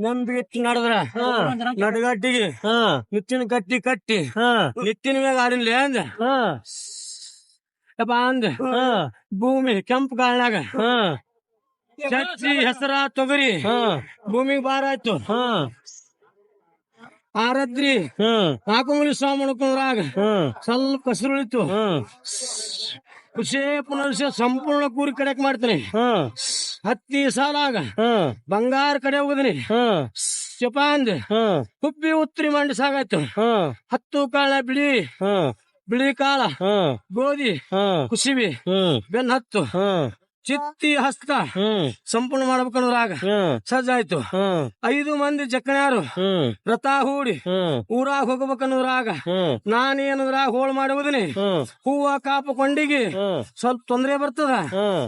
ನಂಬಿಟ್ಟು ನಡೆದ್ರ? ನಡುಗಟ್ಟಿಗೆ. ಹಾ. ನಿತ್ತಿನ ಕಟ್ಟಿ ಕಟ್ಟಿ. ಹಾ. ನಿತ್ತಿನ ಮ್ಯಾಗ ಆಡಿನ್ಲಿ ಅಂದ. ಯಪ್ಪ ಅಂದ. ಹಾ. ಭೂಮಿ ಕೆಂಪು ಕಾಳಾಗ ಹಾ. ಚಚ್ಚಿ ಹೆಸರ ತೊಗರಿ. ಹಾ. ಭೂಮಿಗೆ ಭಾರ ಆಯ್ತು. ಹಾ. ಆರದ್ರಿ. ಹಾ. ನಾಲ್ಕು ಮುಳಿ ಸ್ವಾಮಿ ಹಾ. ಸ್ವಲ್ಪ ಕಸರುಳಿತು ಖುಷಿ ಪುನರ್ಷ ಸಂಪೂರ್ಣ ಕೂರಿ ಕಡೆಕ್ ಮಾಡ್ತೀನಿ ಹಾ. ಹತ್ತಿ ಸಾಲಾಗ ಬಂಗಾರ ಕಡೆ ಹೋಗದ್ನಿ. ಚಪ ಅಂದ ಹುಬ್ಬಿ ಉತ್ರಿ ಮಂಡಿ ಸಾಗಾಯ್ತು. ಹತ್ತು ಕಾಳ ಬಿಳಿ. ಹಾ. ಬಿಳಿ ಕಾಳ. ಹಾ. ಗೋಧಿ. ಕುಸಿಬಿ. ಬೆನ್ ಹತ್ತು. ಹಾ. ಚಿತ್ತಿ ಹಸ್ತ. ಹ್ಮ್. ಸಂಪೂರ್ಣ ಮಾಡ್ಬೇಕನ್ನೋದ್ರಾಗ ಆಗ. ಸಜ್ಜಾಯ್ತು ಹ್ಮ್. ಐದು ಮಂದಿ ಜಕ್ಕಣ್ಯಾರು ರಥ ಹೂಡಿ. ಊರಾಗ ಹೋಗ್ಬೇಕನ್ನೋದ್ರಾಗ ನಾನೇನದ್ರಾಗ ಹೋಳ್ ಮಾಡುವುದನಿ. ಹೂವ ಕಾಪ ಕೊಂಡಿಗೆ. ಸ್ವಲ್ಪ ತೊಂದರೆ ಬರ್ತದ.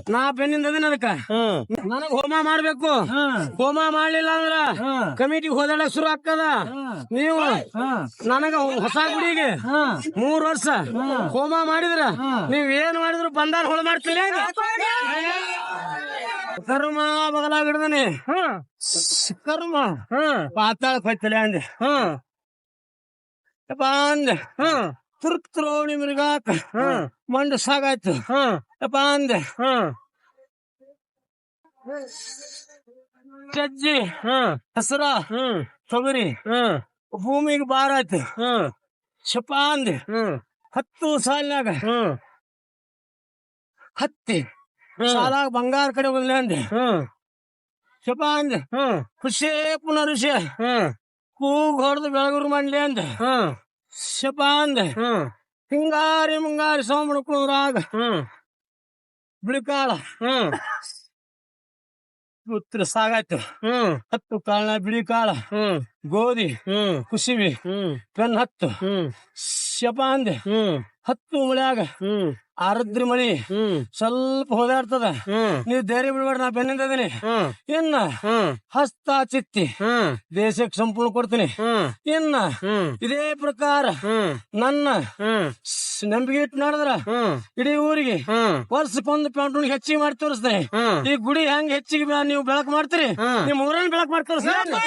ನಾ ಬೆನ್ನಿಂದ ಅದೀನಿ ಅದಕ್ಕ. ಹ್ಮ್. ನನಗ್ ಹೋಮ ಮಾಡ್ಬೇಕು. ಹ್ಮ್. ಮಾಡ್ಲಿಲ್ಲ ಅಂದ್ರ ಕಮಿಟಿ ಹೋದಾಡಕ್ ಶುರು ಆಗ್ತದ. ನೀವು ನನಗ ಹೊಸ ಗುಡಿಗೆ ಮೂರ್ ವರ್ಷ ಹೋಮ. ಮಾಡಿದ್ರ ನೀವ್ ಏನ್ ಮಾಡಿದ್ರು ಬಂದಾರ ಹೋಳ್ ಮಾಡ್ತಿಲ್ಲ ಕರ್ಮ ಬಗಲಾಗಿಡ್ದನಿ ಹ್ಮ್ ಕರ್ಮ. ಹ್ಮ್ ಪಾತಾಳ ಹೋಯ್ತಲೆ ಅಂದೆ. ಹ್ಮ್ ಯಪ್ಪ ಅಂದೆ. ಹ್ಮ್ ತುರ್ತರೋಣಿ ಮಿರ್ಗಾಕ ಹ್ಮ್ ಮಂಡ ಸಾಗಾಯ್ತು. ಹ್ಮ್ ಯಪ್ಪ ಅಂದೆ. ಹ್ಮ್ ಸಜ್ಜಿ ಹ್ಮ್ ಹೆಸರ ಹ್ಮ್ ತೊಗರಿ ಹ್ಮ್ ಭೂಮಿಗೆ ಬಾರ ಆಯ್ತು. ಹ್ಮ್ ಶಪ ಅಂದೆ. ಹ್ಮ್ ಹತ್ತು ಸಾಲಿನಾಗ ಹ್ಮ್ ಹತ್ತಿ. ಹ್ಮ್. ಸಾಲಾಗ ಬಂಗಾರ ಕಡೆ ಹೋಗಲ್ಲ ಅಂದೆ. ಶಪ ಅಂದೆ. ಖುಷಿ ಪುನರುಷಿ. ಹ್ಮ್. ಕೂಗ್ ಹೊಡೆದು ಬೆಳಗುರು ಮಾಡ್ಲಿ ಅಂದೆ. ಶಪ ಅಂದೆ. ಹಿಂಗಾರಿ ಮುಂಗಾರಿ ಸೋಮಣಕುಳರಾಗ ಬಿಳಿ ಬಿಳಿಕಾಳ. ಉತ್ತರ ಸಾಗಾಯ್ತು. ಹತ್ತು ಕಾಳ ಬಿಳಿ ಕಾಳ ಗೋಧಿ. ಕುಸಿಬಿ. ಪೆನ್ ಹತ್ತು. ಶಪ ಅಂದೆ. ಹತ್ತು ಮುಳ್ಯಾಗ ಆರದ್ರಿ ಮಳಿ. ಸ್ವಲ್ಪ ಹೋದಾಡ್ತದ ನೀವು ಧೈರ್ಯ ಬಿಡ್ಬೇಡ ನಾ ಬೆನ್ನಿಂದ ಅದೀನಿ ಇನ್ನ ಹಸ್ತ ಚಿತ್ತಿ. ದೇಶಕ್ಕೆ ಸಂಪೂರ್ಣ ಕೊಡ್ತೀನಿ. ಇನ್ನ ಇದೇ ಪ್ರಕಾರ ನನ್ನ ನಂಬಿಕೆ ಇಟ್ಟು ನಡೆದ್ರ ಇಡೀ ಊರಿಗೆ ವರ್ಷಕ್ಕೊಂದು ಪ್ಯಾಂಟ್ ಹೆಚ್ಚಿಗೆ ಮಾಡಿ ತೋರಿಸ್ತೇನೆ. ಈ ಗುಡಿ ಹೆಂಗ್ ಹೆಚ್ಚಿಗೆ ನೀವು ಬೆಳಕು ಮಾಡ್ತೀರಿ? ಹ್ಮ್. ನಿಮ್ ಊರನ್ನ ಬೆಳಕು ಮಾಡಿ ತೋರಿಸ್ತೇನೆ.